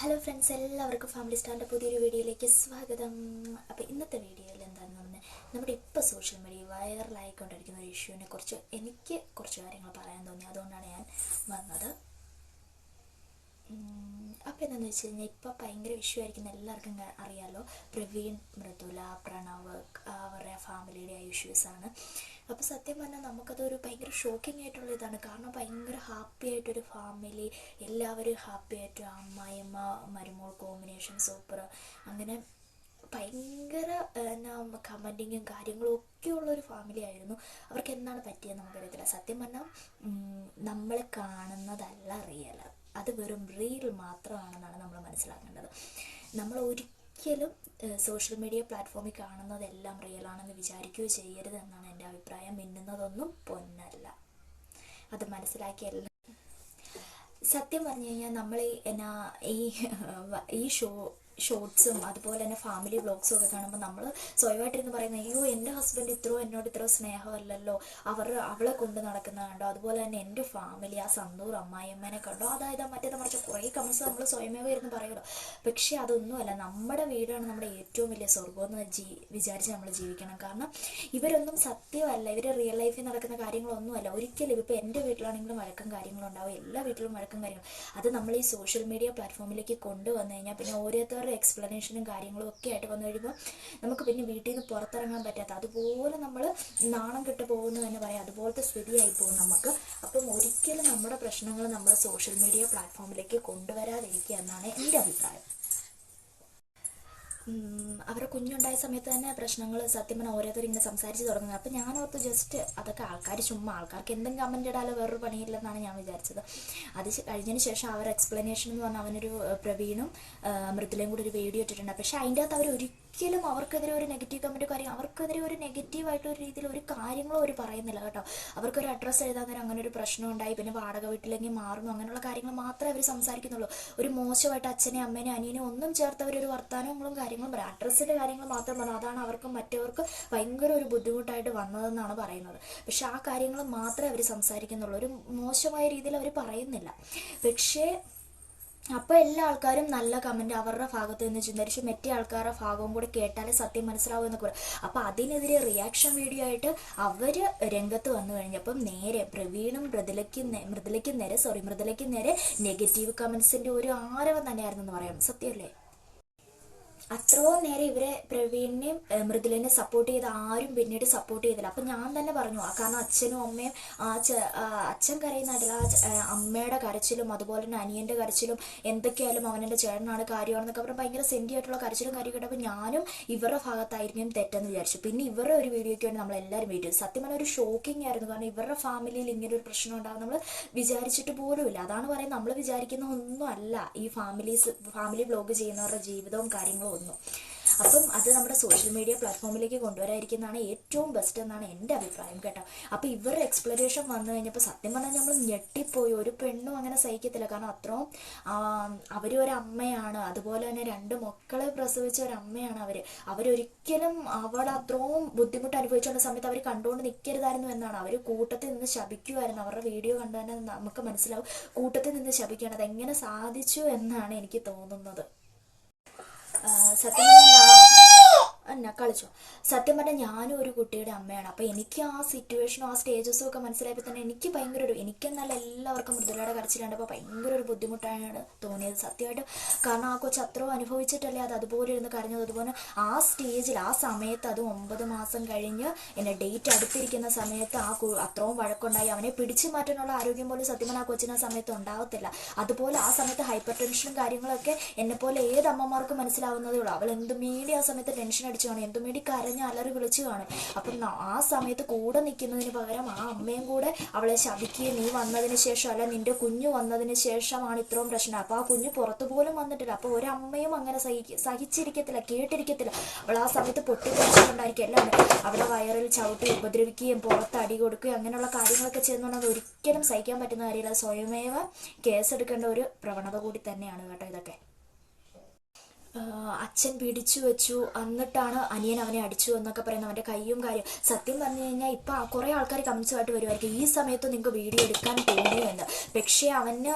Hello friends എല്ലാവർക്കും family സ്റ്റാറിന്റെ പുതിയൊരു വീഡിയോയിലേക്ക് സ്വാഗതം. അപ്പോൾ ഇന്നത്തെ വീഡിയോയിൽ എന്താണെന്ന് പറഞ്ഞാൽ നമ്മുടെ ഇപ്പോൾ സോഷ്യൽ മീഡിയ വൈറലായിക്കൊണ്ടിരിക്കുന്ന ഒരു ഇഷ്യൂവിനെ കുറിച്ച് എനിക്ക് കുറച്ച് കാര്യങ്ങൾ പറയാൻ തോന്നി. അതുകൊണ്ടാണ് ഞാൻ വന്നത്. അപ്പോൾ എന്താണെന്ന് വെച്ച് കഴിഞ്ഞാൽ ഇപ്പോൾ ഭയങ്കര ഇഷ്യൂ ആയിരിക്കുന്ന എല്ലാവർക്കും അറിയാമല്ലോ പ്രവീൺ മൃദുല പ്രണവ് അവരുടെ ഫാമിലിയുടെ ആ ഇഷ്യൂസാണ് അപ്പോൾ സത്യം പറഞ്ഞാൽ നമുക്കതൊരു ഭയങ്കര ഷോക്കിംഗ് ആയിട്ടുള്ള ഇതാണ്. കാരണം ഭയങ്കര ഹാപ്പി ആയിട്ടൊരു ഫാമിലി എല്ലാവരും ഹാപ്പി ആയിട്ട് അമ്മായിമ്മ മരുമോൾ കോമ്പിനേഷൻ സൂപ്പർ അങ്ങനെ ഭയങ്കര എന്നാ കമന്റിങ്ങും കാര്യങ്ങളും ഒക്കെ ഉള്ളൊരു ഫാമിലി ആയിരുന്നു. അവർക്ക് എന്താണ് പറ്റിയെന്ന് നമുക്കറിയത്തില്ല. സത്യം പറഞ്ഞാൽ നമ്മൾ കാണുന്നതല്ല റിയൽ അത് വെറും റീൽ മാത്രമാണെന്നാണ് നമ്മൾ മനസ്സിലാക്കേണ്ടത്. നമ്മൾ ഒരിക്കലും സോഷ്യൽ മീഡിയ പ്ലാറ്റ്ഫോമിൽ കാണുന്നതെല്ലാം റിയൽ ആണെന്ന് വിചാരിക്കുകയോ ചെയ്യരുത് എന്നാണ് എന്റെ അഭിപ്രായം. മിന്നുന്നതൊന്നും പൊന്നല്ല. അത് മനസ്സിലാക്കിയല്ല സത്യം പറഞ്ഞു കഴിഞ്ഞാൽ നമ്മൾ ഈ ഈ ഷോ ഷോർട്സും അതുപോലെ തന്നെ ഫാമിലി വ്ളോഗ്സും ഒക്കെ കാണുമ്പോൾ നമ്മൾ സ്വയമായിട്ടിരുന്ന് പറയുന്നത് അയ്യോ എന്റെ ഹസ്ബൻഡ് ഇത്രയോ എന്നോട് ഇത്രയോ സ്നേഹമല്ലല്ലോ. അവർ അവളെ കൊണ്ട് നടക്കുന്ന കണ്ടോ? അതുപോലെ തന്നെ എന്റെ ഫാമിലി ആ സന്തൂർ അമ്മായിയമ്മേനെ കണ്ടോ? അതായത് മറ്റേത് മറിച്ച് കുറേ കമൻസ് നമ്മൾ സ്വയമേവ ഇരുന്ന് പറയുമല്ലോ പക്ഷേ അതൊന്നുമല്ല. നമ്മുടെ വീടാണ് നമ്മുടെ ഏറ്റവും വലിയ സ്വർഗം എന്ന് ജീ വിചാരിച്ച് നമ്മൾ ജീവിക്കണം. കാരണം ഇവരൊന്നും സത്യമല്ല. ഇവർ റിയൽ ലൈഫിൽ നടക്കുന്ന കാര്യങ്ങളൊന്നുമല്ല. ഒരിക്കലും ഇപ്പോൾ എന്റെ വീട്ടിലാണെങ്കിലും വഴക്കും കാര്യങ്ങളും ഉണ്ടാവും. എല്ലാ വീട്ടിലും വഴക്കും കാര്യങ്ങളും. അത് നമ്മൾ ഈ സോഷ്യൽ മീഡിയ പ്ലാറ്റ്ഫോമിലേക്ക് കൊണ്ടുവന്നു കഴിഞ്ഞാൽ പിന്നെ ഓരോരുത്തരുടെ എക്സ്പ്ലനേഷനും കാര്യങ്ങളും ഒക്കെ ആയിട്ട് വന്നു കഴിയുമ്പോൾ നമുക്ക് പിന്നെ വീട്ടിൽ നിന്ന് പുറത്തിറങ്ങാൻ പറ്റാത്ത അതുപോലെ നമ്മൾ നാണം കെട്ട് പോകുന്നു തന്നെ പറയാം. അതുപോലത്തെ സ്ഥിതിയായി പോകും നമുക്ക്. അപ്പം ഒരിക്കലും നമ്മുടെ പ്രശ്നങ്ങൾ നമ്മൾ സോഷ്യൽ മീഡിയ പ്ലാറ്റ്ഫോമിലേക്ക് കൊണ്ടുവരാതിരിക്കുക എന്നാണ് എന്റെ അഭിപ്രായം. അവരുടെ കുഞ്ഞുണ്ടായ സമയത്ത് തന്നെ പ്രശ്നങ്ങൾ സത്യം പറഞ്ഞാൽ ഓരോരുത്തർ ഇങ്ങനെ സംസാരിച്ച് തുടങ്ങുന്നത് അപ്പം ഞാൻ ഓർത്ത് ജസ്റ്റ് അതൊക്കെ ആൾക്കാർ ചുമ്മാ ആൾക്കാർക്ക് എന്തെങ്കിലും കമന്റ് ഇടാലോ വേറൊരു പണിയില്ലെന്നാണ് ഞാൻ വിചാരിച്ചത്. അത് കഴിഞ്ഞതിന് ശേഷം അവർ എക്സ്പ്ലനേഷൻ എന്ന് പറഞ്ഞാൽ അവനൊരു പ്രവീണും മൃദുലയും കൂടി ഒരു വീഡിയോ ഇട്ടിട്ടുണ്ട്. പക്ഷേ അതിന്റെ അകത്ത് അവർ ഒരിക്കലും അവർക്കെതിരെ ഒരു നെഗറ്റീവ് കമന്റ് കാര്യം അവർക്കെതിരെ ഒരു നെഗറ്റീവായിട്ടുള്ള ഒരു രീതിയിൽ ഒരു കാര്യങ്ങളും അവർ പറയുന്നില്ല കേട്ടോ. അവർക്കൊരു അഡ്രസ്സ് എഴുതാൻ നേരം അങ്ങനെ ഒരു പ്രശ്നം ഉണ്ടായി പിന്നെ വാടക വീട്ടിലെങ്കിൽ മാറുന്നു അങ്ങനെയുള്ള കാര്യങ്ങൾ മാത്രമേ അവർ സംസാരിക്കുന്നുള്ളൂ. ഒരു മോശമായിട്ട് അച്ഛനെ അമ്മേനെ അനിയനെ ഒന്നും ചേർത്ത് അവരൊരു വർത്തമാനങ്ങളും കാര്യങ്ങളും പറയാം. അഡ്രസ്സിന്റെ കാര്യങ്ങൾ മാത്രം പറഞ്ഞു അതാണ് അവർക്കും മറ്റവർക്ക് ഭയങ്കര ഒരു ബുദ്ധിമുട്ടായിട്ട് വന്നതെന്നാണ് പറയുന്നത്. പക്ഷെ ആ കാര്യങ്ങൾ മാത്രമേ അവർ സംസാരിക്കുന്നുള്ളൂ. ഒരു മോശമായ രീതിയിൽ അവർ പറയുന്നില്ല. പക്ഷേ അപ്പോൾ എല്ലാ ആൾക്കാരും നല്ല കമന്റ് അവരുടെ ഭാഗത്ത് നിന്ന് ചിന്തിച്ച് മറ്റേ ആൾക്കാരുടെ ഭാഗവും കൂടെ കേട്ടാലേ സത്യം മനസ്സിലാവും എന്നൊക്കെ പറയും. അപ്പോൾ അതിനെതിരെ റിയാക്ഷൻ വീഡിയോ ആയിട്ട് അവർ രംഗത്ത് വന്നു കഴിഞ്ഞപ്പം നേരെ പ്രവീണും മൃദുലയ്ക്കും മൃദുലയ്ക്കും നേരെ സോറി മൃദുലയ്ക്കും നേരെ നെഗറ്റീവ് കമൻസിന്റെ ഒരു ആരവം തന്നെയായിരുന്നു എന്ന് പറയാം. സത്യമല്ലേ? അത്രയും നേരം ഇവരെ പ്രവീണിനെയും മൃദുലിനെ സപ്പോർട്ട് ചെയ്ത് ആരും പിന്നീട് സപ്പോർട്ട് ചെയ്തില്ല. അപ്പം ഞാൻ തന്നെ പറഞ്ഞു കാരണം അച്ഛനും അമ്മയും ആ അച്ഛൻ കരയുന്നതല്ല അമ്മയുടെ കരച്ചിലും അതുപോലെ തന്നെ അനിയന്റെ കരച്ചിലും എന്തൊക്കെയായാലും അവനെന്റെ ചേട്ടനാണ് കാര്യമാണെന്നൊക്കെ പറഞ്ഞാൽ ഭയങ്കര സെന്റി ആയിട്ടുള്ള കരച്ചിലും കാര്യം കേട്ടപ്പോൾ ഞാനും ഇവരുടെ ഭാഗത്തായിരിക്കും തെറ്റെന്ന് വിചാരിച്ചു. പിന്നെ ഇവരുടെ ഒരു വീഡിയോയ്ക്ക് വേണ്ടി നമ്മൾ എല്ലാവരും വീട്ടിൽ സത്യം പറഞ്ഞാൽ ഒരു ഷോക്കിംഗ് ആയിരുന്നു. കാരണം ഇവരുടെ ഫാമിലിയിൽ ഇങ്ങനെ ഒരു പ്രശ്നം ഉണ്ടാകും നമ്മൾ വിചാരിച്ചിട്ട് പോലുമില്ല. അതാണ് പറയുന്നത്. നമ്മൾ വിചാരിക്കുന്ന ഒന്നും അല്ല ഈ ഫാമിലീസ് ഫാമിലി ബ്ലോഗ് ചെയ്യുന്നവരുടെ ജീവിതവും കാര്യങ്ങളും ഒന്നും അപ്പം അത് നമ്മുടെ സോഷ്യൽ മീഡിയ പ്ലാറ്റ്ഫോമിലേക്ക് കൊണ്ടുവരാതിരിക്കുന്നതാണ് ഏറ്റവും ബെസ്റ്റ് എന്നാണ് എന്റെ അഭിപ്രായം കേട്ടോ. അപ്പോൾ ഇവരുടെ എക്സ്പ്ലനേഷൻ വന്നു കഴിഞ്ഞപ്പോൾ സത്യം പറഞ്ഞാൽ നമ്മൾ ഞെട്ടിപ്പോയി. ഒരു പെണ്ണും അങ്ങനെ സഹിക്കത്തില്ല. കാരണം അത്രയും ഒരു അമ്മയാണ്. അതുപോലെ തന്നെ രണ്ട് മക്കളെ പ്രസവിച്ച ഒരു അമ്മയാണ് അവർ അവരൊരിക്കലും അവൾ അത്രയും ബുദ്ധിമുട്ട് അനുഭവിച്ചുള്ള സമയത്ത് അവർ കണ്ടുകൊണ്ട് നിൽക്കരുതായിരുന്നു എന്നാണ്. അവർ കൂട്ടത്തിൽ നിന്ന് ശപിക്കുമായിരുന്നു അവരുടെ വീഡിയോ കണ്ടു തന്നെ നമുക്ക് മനസ്സിലാവും. കൂട്ടത്തിൽ നിന്ന് ശപിക്കുകയാണ്. അതെങ്ങനെ സാധിച്ചു എന്നാണ് എനിക്ക് തോന്നുന്നത്. ആ, സത്യം പറഞ്ഞാൽ ഞാൻ എന്നാ കളിച്ചോ. സത്യം പറഞ്ഞാൽ ഞാനും ഒരു കുട്ടിയുടെ അമ്മയാണ്. അപ്പോൾ എനിക്ക് ആ സിറ്റുവേഷനും ആ സ്റ്റേജസും ഒക്കെ മനസ്സിലായപ്പോൾ തന്നെ എനിക്ക് ഭയങ്കര ഒരു എനിക്കെന്നല്ല എല്ലാവർക്കും മൃദുലയുടെ കരച്ചിലുണ്ടപ്പോൾ ഭയങ്കര ഒരു ബുദ്ധിമുട്ടാണ് തോന്നിയത് സത്യമായിട്ട്. കാരണം ആ കൊച്ചു അത്രയും അനുഭവിച്ചിട്ടല്ലേ അത് അതുപോലെ ഇരുന്ന് കരഞ്ഞത്. അതുപോലെ ആ സ്റ്റേജിൽ ആ സമയത്ത് അത് ഒമ്പത് മാസം കഴിഞ്ഞ് എന്നെ ഡേറ്റ് അടുത്തിരിക്കുന്ന സമയത്ത് ആ അത്രയും വഴക്കുണ്ടായി. അവനെ പിടിച്ചു മാറ്റാനുള്ള ആരോഗ്യം പോലും സത്യം ആ കൊച്ചിന് ആ സമയത്ത് ഉണ്ടാവത്തില്ല. അതുപോലെ ആ സമയത്ത് ഹൈപ്പർ ടെൻഷനും കാര്യങ്ങളൊക്കെ എന്നെപ്പോലെ ഏത് അമ്മമാർക്കും മനസ്സിലാവുന്നതേ ഉള്ളൂ. അവൾ എന്ത് മീഡിയ ആ സമയത്ത് ടെൻഷൻ അടിച്ചു കാണും എന്തും വേണ്ടി കരഞ്ഞ് അലറി വിളിച്ചു കാണും അപ്പം ആ സമയത്ത് കൂടെ നിൽക്കുന്നതിന് പകരം ആ അമ്മയും കൂടെ അവളെ ശപിക്കുകയും നീ വന്നതിന് ശേഷം അല്ല നിന്റെ കുഞ്ഞു വന്നതിന് ശേഷമാണ് ഇത്രയും പ്രശ്നം. അപ്പോൾ ആ കുഞ്ഞ് പുറത്തു പോലും വന്നിട്ടില്ല. അപ്പോൾ ഒരമ്മയും അങ്ങനെ സഹിച്ചിരിക്കത്തില്ല കേട്ടിരിക്കത്തില്ല. അവൾ ആ സമയത്ത് പൊട്ടിപ്പൊളിച്ചിട്ടുണ്ടായിരിക്കും എല്ലാം അവളെ വയറിൽ ചവിട്ടി ഉപദ്രവിക്കുകയും പുറത്ത് അടി കൊടുക്കുകയും അങ്ങനെയുള്ള കാര്യങ്ങളൊക്കെ ചെയ്യുന്നുണ്ടെങ്കിൽ ഒരിക്കലും സഹിക്കാൻ പറ്റുന്ന കാര്യമില്ല. സ്വയമേവ കേസെടുക്കേണ്ട ഒരു പ്രവണത കൂടി തന്നെയാണ് കേട്ടോ ഇതൊക്കെ. അച്ഛൻ പിടിച്ചു വെച്ചു. എന്നിട്ടാണ് അനിയൻ അവനെ അടിച്ചു എന്നൊക്കെ പറയുന്നത് അവന്റെ കൈയും കാര്യം സത്യം പറഞ്ഞു കഴിഞ്ഞാൽ ഇപ്പം കുറേ ആൾക്കാർ കമൻസുമായിട്ട് വരുമായിരിക്കും ഈ സമയത്ത് നിങ്ങൾക്ക് വീഡിയോ എടുക്കാൻ തോന്നിയെന്ന് പക്ഷേ അവന്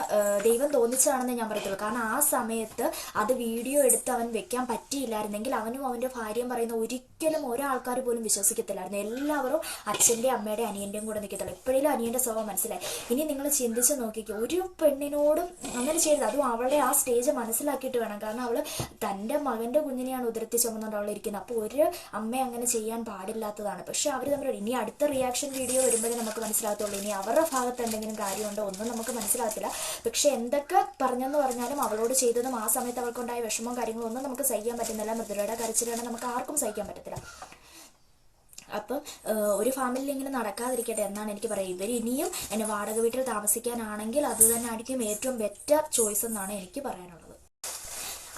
ദൈവം തോന്നിച്ചതാണെന്ന് ഞാൻ പറയത്തുള്ളൂ. കാരണം ആ സമയത്ത് അത് വീഡിയോ എടുത്ത് അവൻ വെക്കാൻ പറ്റിയില്ലായിരുന്നെങ്കിൽ അവനും അവന്റെ ഭാര്യയും പറയുന്ന ഒരിക്കലും ഒരാൾക്കാർ പോലും വിശ്വസിക്കത്തില്ലായിരുന്നു. എല്ലാവരും അച്ഛന്റെയും അമ്മയുടെ അനിയന്റെയും കൂടെ നിൽക്കത്തുള്ളൂ എപ്പോഴേലും അനിയന്റെ സ്വഭാവം മനസ്സിലായി. ഇനി നിങ്ങൾ ചിന്തിച്ച് നോക്കിക്കോ. ഒരു പെണ്ണിനോടും അങ്ങനെ ചെയ്ത് അതും അവളെ ആ സ്റ്റേജ് മനസ്സിലാക്കിയിട്ട് വേണം. കാരണം അവൾ തന്റെ മകന്റെ കുഞ്ഞിനെയാണ് ഉതിർത്തി ചുമന്നുകൊണ്ട് അപ്പോൾ ഒരു അമ്മ അങ്ങനെ ചെയ്യാൻ പാടില്ലാത്തതാണ്. പക്ഷെ അവർ തമ്മിൽ ഇനി അടുത്ത റിയാക്ഷൻ വീഡിയോ വരുമ്പോഴേ നമുക്ക് മനസ്സിലാകത്തുള്ളൂ. ഇനി അവരുടെ ഭാഗത്ത് എന്തെങ്കിലും കാര്യമുണ്ടോ ഒന്നും നമുക്ക് മനസ്സിലാകത്തില്ല. പക്ഷെ എന്തൊക്കെ പറഞ്ഞെന്ന് പറഞ്ഞാലും അവളോട് ചെയ്തതും ആ സമയത്ത് അവൾക്കുണ്ടായ വിഷമവും കാര്യങ്ങളും ഒന്നും നമുക്ക് സഹിക്കാൻ പറ്റുന്നില്ല. മൃദുരയുടെ കരച്ചിലാണ് നമുക്ക് ആർക്കും സഹിക്കാൻ പറ്റത്തില്ല. അപ്പം ഒരു ഫാമിലി ഇങ്ങനെ നടക്കാതിരിക്കട്ടെ എന്നാണ് എനിക്ക് പറയുക ഇവർ ഇനിയും എന്നെ വാടക വീട്ടിൽ താമസിക്കാനാണെങ്കിൽ അത് തന്നെ ആയിരിക്കും ഏറ്റവും ബെറ്റർ ചോയ്സ് എന്നാണ് എനിക്ക് പറയാനുള്ളത്.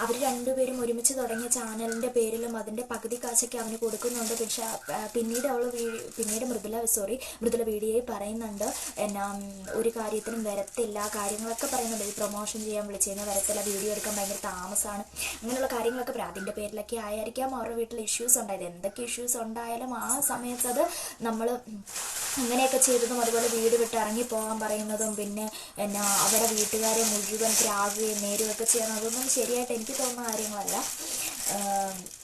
അവർ രണ്ടുപേരും ഒരുമിച്ച് തുടങ്ങിയ ചാനലിന്റെ പേരിലും അതിന്റെ പകുതി കാശൊക്കെ അവന് കൊടുക്കുന്നുണ്ട്. പക്ഷേ പിന്നീട് അവൾ പിന്നീട് മൃദുല സോറി മൃദുല വീഡിയോയിൽ പറയുന്നുണ്ട് എന്നാ ഒരു കാര്യത്തിനും വരത്തില്ല കാര്യങ്ങളൊക്കെ പറയുന്നുണ്ട്. ഈ പ്രൊമോഷൻ ചെയ്യാൻ വിളിച്ചിരുന്ന വരത്തില്ല വീഡിയോ എടുക്കാൻ ഭയങ്കര താമസമാണ് അങ്ങനെയുള്ള കാര്യങ്ങളൊക്കെ പറയും. അതിന്റെ പേരിലൊക്കെ ആയിരിക്കാം അവരുടെ വീട്ടിൽ ഇഷ്യൂസ് ഉണ്ടായത്. എന്തൊക്കെ ഇഷ്യൂസ് ഉണ്ടായാലും ആ സമയത്ത് അത് നമ്മൾ അങ്ങനെയൊക്കെ ചെയ്തതും അതുപോലെ വീട് വിട്ട് ഇറങ്ങി പോകാൻ പറയുന്നതും പിന്നെ എന്നാ അവരുടെ വീട്ടുകാരെ മുഴുവൻ ത്യാഗുകയും നേരുകയൊക്കെ ചെയ്യണം അതൊന്നും ശരിയായിട്ട് എനിക്ക് തോന്നുന്ന കാര്യങ്ങളല്ല.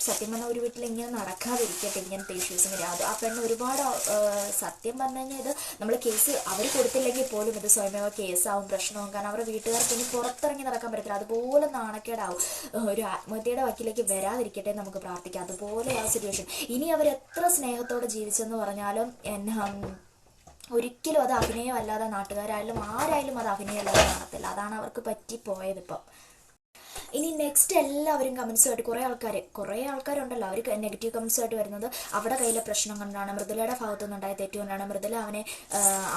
സത്യം പറഞ്ഞാൽ ഒരു വീട്ടിൽ ഇങ്ങനെ നടക്കാതിരിക്കട്ടെ ഇങ്ങനത്തെ ഇഷ്യൂസ് ഇങ്ങനെ. അത് ആ പെണ്ണ് ഒരുപാട് സത്യം പറഞ്ഞു കഴിഞ്ഞാൽ ഇത് നമ്മൾ കേസ് അവർ കൊടുത്തില്ലെങ്കിൽ പോലും ഇത് സ്വയമേവ കേസാവും പ്രശ്നവും. കാരണം അവരുടെ വീട്ടുകാർക്ക് ഇനി പുറത്തിറങ്ങി നടക്കാൻ പറ്റത്തില്ല. അതുപോലെ നാണക്കേടാവും. ഒരു ആത്മഹത്യയുടെ വക്കിലേക്ക് വരാതിരിക്കട്ടെ നമുക്ക് പ്രാർത്ഥിക്കാം. അതുപോലെ ആ സിറ്റുവേഷൻ ഇനി അവർ എത്ര സ്നേഹത്തോടെ ജീവിച്ചെന്ന് പറഞ്ഞാലും എന്നാ ഒരിക്കലും അത് അഭിനയമല്ലാതെ നാട്ടുകാരായാലും ആരായാലും അത് അഭിനയമല്ലാതെ നടത്തില്ല അതാണ് അവർക്ക് പറ്റിപ്പോയത് ഇപ്പം. ഇനി നെക്സ്റ്റ് എല്ലാവരും കമൻസുമായിട്ട് കുറേ ആൾക്കാർ കുറേ ആൾക്കാരുണ്ടല്ലോ അവർ നെഗറ്റീവ് കമൻസുമായിട്ട് വരുന്നത്. അവിടെ കയ്യിലെ പ്രശ്നം കൊണ്ടാണ്. മൃദുലയുടെ ഭാഗത്തു നിന്നുണ്ടായ തെറ്റ് കൊണ്ടാണ്. മൃദുല അവനെ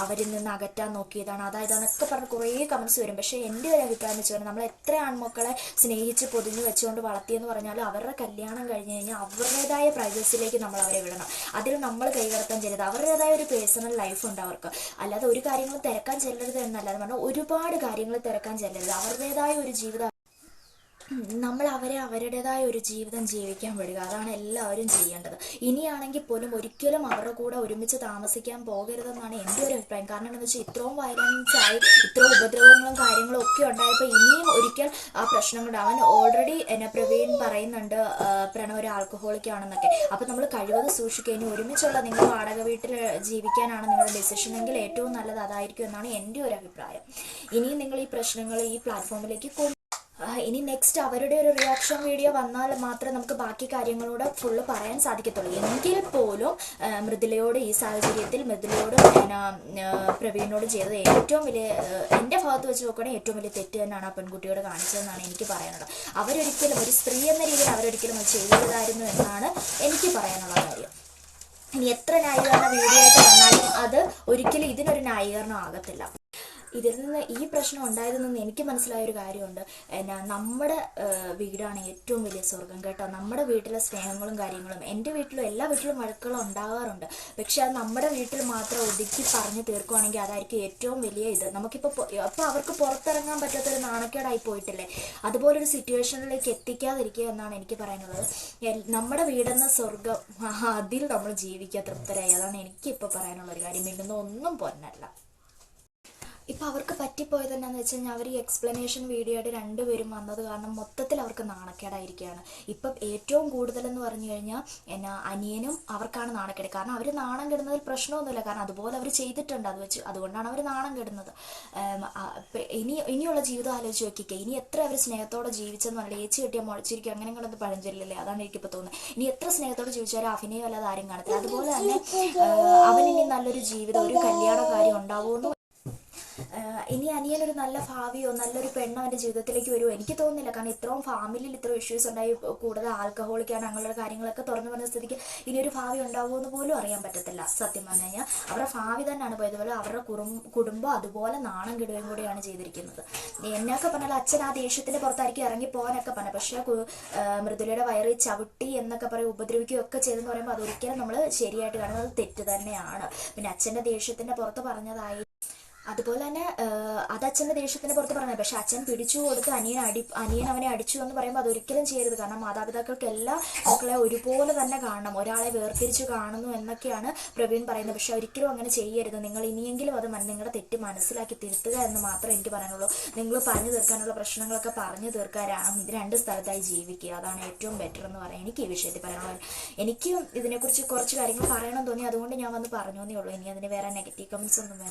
അവരിൽ നിന്ന് അകറ്റാൻ നോക്കിയതാണ്. അതായത് എന്നൊക്കെ പറഞ്ഞ് കുറേ കമൻസ് വരും. പക്ഷേ എന്റെ ഒരു അഭിപ്രായം വെച്ച് പറഞ്ഞാൽ നമ്മൾ എത്ര ആൺമക്കളെ സ്നേഹിച്ച് പൊതിഞ്ഞ് വെച്ചുകൊണ്ട് വളർത്തിയെന്ന് പറഞ്ഞാലും അവരുടെ കല്യാണം കഴിഞ്ഞ് കഴിഞ്ഞാൽ അവരുടേതായ പ്രൈവസിലേക്ക് നമ്മൾ അവരെ വിടണം. അതിൽ നമ്മൾ കൈകടത്താൻ ചെല്ലരുത് അവരുടേതായ ഒരു പേഴ്സണൽ ലൈഫ് ഉണ്ട് അവർക്ക്. അല്ലാതെ ഒരു കാര്യങ്ങളും തിരക്കാൻ ചെല്ലരുത് എന്നല്ലാതെ പറഞ്ഞാൽ ഒരുപാട് കാര്യങ്ങൾ തിരക്കാൻ ചെല്ലരുത്. അവരുടേതായ ഒരു ജീവിതം നമ്മൾ അവരെ അവരുടേതായ ഒരു ജീവിതം ജീവിക്കാൻ വിടുക. അതാണ് എല്ലാവരും ചെയ്യേണ്ടത്. ഇനിയാണെങ്കിൽ പോലും ഒരിക്കലും അവരുടെ കൂടെ ഒരുമിച്ച് താമസിക്കാൻ പോകരുതെന്നാണ് എന്റെ ഒരു അഭിപ്രായം. കാരണം എന്താണെന്ന് വെച്ചാൽ ഇത്രയും വയലൻസ് ആയി ഇത്ര ഉപദ്രവങ്ങളും കാര്യങ്ങളും ഒക്കെ ഉണ്ടായപ്പോൾ ഇനിയും ഒരിക്കൽ ആ പ്രശ്നങ്ങളുണ്ട്. അവൻ ഓൾറെഡി എന്നെ പ്രവീൺ പറയുന്നുണ്ട് പ്രണവ് ഒരു ആൽക്കഹോളിക് ആണെന്നൊക്കെ. അപ്പം നമ്മൾ കഴിവത് സൂക്ഷിക്കുക. ഇനി ഒരുമിച്ചുള്ള നിങ്ങൾ വാടക വീട്ടിൽ ജീവിക്കാനാണ് നിങ്ങളുടെ ഡിസിഷൻ എങ്കിൽ ഏറ്റവും നല്ലത് അതായിരിക്കും എന്നാണ് എന്റെ ഒരു അഭിപ്രായം. ഇനിയും നിങ്ങൾ ഈ പ്രശ്നങ്ങൾ ഈ പ്ലാറ്റ്ഫോമിലേക്ക് ഇനി നെക്സ്റ്റ് അവരുടെ ഒരു റിയാക്ഷൻ വീഡിയോ വന്നാൽ മാത്രമേ നമുക്ക് ബാക്കി കാര്യങ്ങളോട് ഫുള്ള് പറയാൻ സാധിക്കത്തുള്ളൂ. എങ്കിൽ പോലും മൃദുലയോട് ഈ സാഹചര്യത്തിൽ മൃദുലയോട് പിന്നെ പ്രവീണിനോട് ചെയ്തത് ഏറ്റവും വലിയ എന്റെ ഭാഗത്ത് വെച്ച് നോക്കുകയാണെങ്കിൽ ഏറ്റവും വലിയ തെറ്റ് തന്നെയാണ് ആ പെൺകുട്ടിയോട് കാണിച്ചതെന്നാണ് എനിക്ക് പറയാനുള്ളത്. അവരൊരിക്കലും ഒരു സ്ത്രീ എന്ന രീതിയിൽ അവരൊരിക്കലും അത് ചെയ്തതായിരുന്നു എന്നാണ് എനിക്ക് പറയാനുള്ള കാര്യം. ഇനി എത്ര ന്യായീകരണ വീഡിയോ ആയിട്ട് വന്നാലും അത് ഒരിക്കലും ഇതിനൊരു ന്യായീകരണം ആകത്തില്ല. ഇതിൽ നിന്ന് ഈ പ്രശ്നം ഉണ്ടായതിൽ നിന്ന് എനിക്ക് മനസ്സിലായ ഒരു കാര്യമുണ്ട്. എന്നാ നമ്മുടെ വീടാണ് ഏറ്റവും വലിയ സ്വർഗം കേട്ടോ. നമ്മുടെ വീട്ടിലെ സ്നേഹങ്ങളും കാര്യങ്ങളും എന്റെ വീട്ടിലും എല്ലാ വീട്ടിലും വഴക്കുകളും ഉണ്ടാകാറുണ്ട്. പക്ഷെ അത് നമ്മുടെ വീട്ടിൽ മാത്രം ഒതുക്കി പറഞ്ഞു തീർക്കുവാണെങ്കിൽ അതായിരിക്കും ഏറ്റവും വലിയ ഇത്. നമുക്കിപ്പോൾ അപ്പോൾ അവർക്ക് പുറത്തിറങ്ങാൻ പറ്റാത്തൊരു നാണക്കേടായി പോയിട്ടില്ലേ? അതുപോലൊരു സിറ്റുവേഷനിലേക്ക് എത്തിക്കാതിരിക്കുക എന്നാണ് എനിക്ക് പറയാനുള്ളത്. നമ്മുടെ വീടെന്ന സ്വർഗം അതിൽ നമ്മൾ ജീവിക്കുക തൃപ്തരായി. അതാണ് എനിക്കിപ്പോൾ പറയാനുള്ള ഒരു കാര്യം. മിണ്ടുന്ന ഒന്നും പൊന്നല്ല. ഇപ്പം അവർക്ക് പറ്റിപ്പോയത് എന്നാന്ന് വെച്ച് കഴിഞ്ഞാൽ അവർ ഈ എക്സ്പ്ലനേഷൻ വീഡിയോയുടെ രണ്ടുപേരും വന്നത് കാരണം മൊത്തത്തിൽ അവർക്ക് നാണക്കേടായിരിക്കുകയാണ് ഇപ്പം ഏറ്റവും കൂടുതലെന്ന് പറഞ്ഞു കഴിഞ്ഞാൽ എന്നാ അനിയനും അവർക്കാണ് നാണക്കേട്. കാരണം അവർ നാണം കെടുന്നതിൽ പ്രശ്നമൊന്നുമില്ല. കാരണം അതുപോലെ അവർ ചെയ്തിട്ടുണ്ട് അത് വെച്ച്. അതുകൊണ്ടാണ് അവർ നാണം കെടുന്നത്. ഇനി ഇനിയുള്ള ജീവിതം ആലോചിച്ച് നോക്കിക്കുക ഇനി എത്ര അവർ സ്നേഹത്തോടെ ജീവിച്ചെന്ന് പറഞ്ഞാൽ ഏച്ചി കിട്ടിയാൽ മുളച്ചിരിക്കും. അങ്ങനെ കൊണ്ടൊന്ന് പഴഞ്ചൊല്ലില്ലേ? അതാണ് എനിക്കിപ്പോൾ തോന്നുന്നത്. ഇനി എത്ര സ്നേഹത്തോടെ ജീവിച്ചാലും അഭിനയം അല്ലാതെ ആരും കാണത്തില്ല. അതുപോലെ തന്നെ അവൻ ഇനി നല്ലൊരു ജീവിതം ഒരു കല്യാണ കാര്യം ഉണ്ടാവുമെന്ന് ഇനി അനിയനൊരു നല്ല ഭാവിയോ നല്ലൊരു പെണ്ണോ എന്റെ ജീവിതത്തിലേക്ക് വരുമോ എനിക്ക് തോന്നുന്നില്ല. കാരണം ഇത്രയും ഫാമിലിയിൽ ഇത്രയും ഇഷ്യൂസ് ഉണ്ടായി. കൂടുതൽ ആൽക്കഹോളിക്കാണ് അങ്ങനെയുള്ള കാര്യങ്ങളൊക്കെ തുറന്നു പറഞ്ഞ സ്ഥിതിക്ക് ഇനിയൊരു ഭാവി ഉണ്ടാവുമോ എന്ന് പോലും അറിയാൻ പറ്റത്തില്ല. സത്യം പറഞ്ഞു കഴിഞ്ഞാൽ അവരുടെ ഭാവി തന്നെയാണ് പോയത്. പോലെ അവരുടെ കുടുംബം അതുപോലെ നാണം കെടുകയും കൂടിയാണ് ചെയ്തിരിക്കുന്നത്. എന്നൊക്കെ പറഞ്ഞാൽ അച്ഛൻ ആ ദേഷ്യത്തിന്റെ പുറത്തായിരിക്കും ഇറങ്ങി പോകാനൊക്കെ പറഞ്ഞു പക്ഷേ മൃദുലയുടെ വയറി ചവിട്ടി എന്നൊക്കെ പറയും ഉപദ്രവിക്കുകയൊക്കെ ചെയ്തെന്ന് പറയുമ്പോൾ അതൊരിക്കലും നമ്മൾ ശരിയായിട്ട് കാണുന്നത് തെറ്റ് തന്നെയാണ്. പിന്നെ അച്ഛന്റെ ദേഷ്യത്തിന്റെ പുറത്ത് പറഞ്ഞതായി അതുപോലെ തന്നെ അത് അച്ഛന്റെ ദേഷ്യത്തിന് പുറത്ത് പറഞ്ഞത് പക്ഷെ അച്ഛൻ പിടിച്ചു കൊടുത്ത് അനിയൻ അടി അനിയൻ അവനെ അടിച്ചു എന്ന് പറയുമ്പോൾ അതൊരിക്കലും ചെയ്യരുത്. കാരണം മാതാപിതാക്കൾക്ക് എല്ലാ മക്കളെ ഒരുപോലെ തന്നെ കാണണം. ഒരാളെ വേർതിരിച്ച് കാണുന്നു എന്നൊക്കെയാണ് പ്രവീൺ പറയുന്നത്. പക്ഷെ ഒരിക്കലും അങ്ങനെ ചെയ്യരുത്. നിങ്ങൾ ഇനിയെങ്കിലും അത് നിങ്ങളുടെ തെറ്റ് മനസ്സിലാക്കി തിരുത്തുക എന്ന് മാത്രമേ എനിക്ക് പറയാനുള്ളൂ. നിങ്ങൾ പറഞ്ഞു തീർക്കാനുള്ള പ്രശ്നങ്ങളൊക്കെ പറഞ്ഞു തീർക്കാനാണ് ഇത് രണ്ട് സ്ഥലത്തായി ജീവിക്കുക. അതാണ് ഏറ്റവും ബെറ്റർ എന്ന് പറയാൻ എനിക്ക് ഈ വിഷയത്തിൽ പറയാനുള്ളത്. എനിക്ക് ഇതിനെക്കുറിച്ച് കുറച്ച് കാര്യങ്ങൾ പറയണം തോന്നി. അതുകൊണ്ട് ഞാൻ വന്ന് പറഞ്ഞു എന്നേ ഉള്ളൂ. ഇനി അതിന് വേറെ നെഗറ്റീവ് കമൻസ് ഒന്നും വേണ്ട.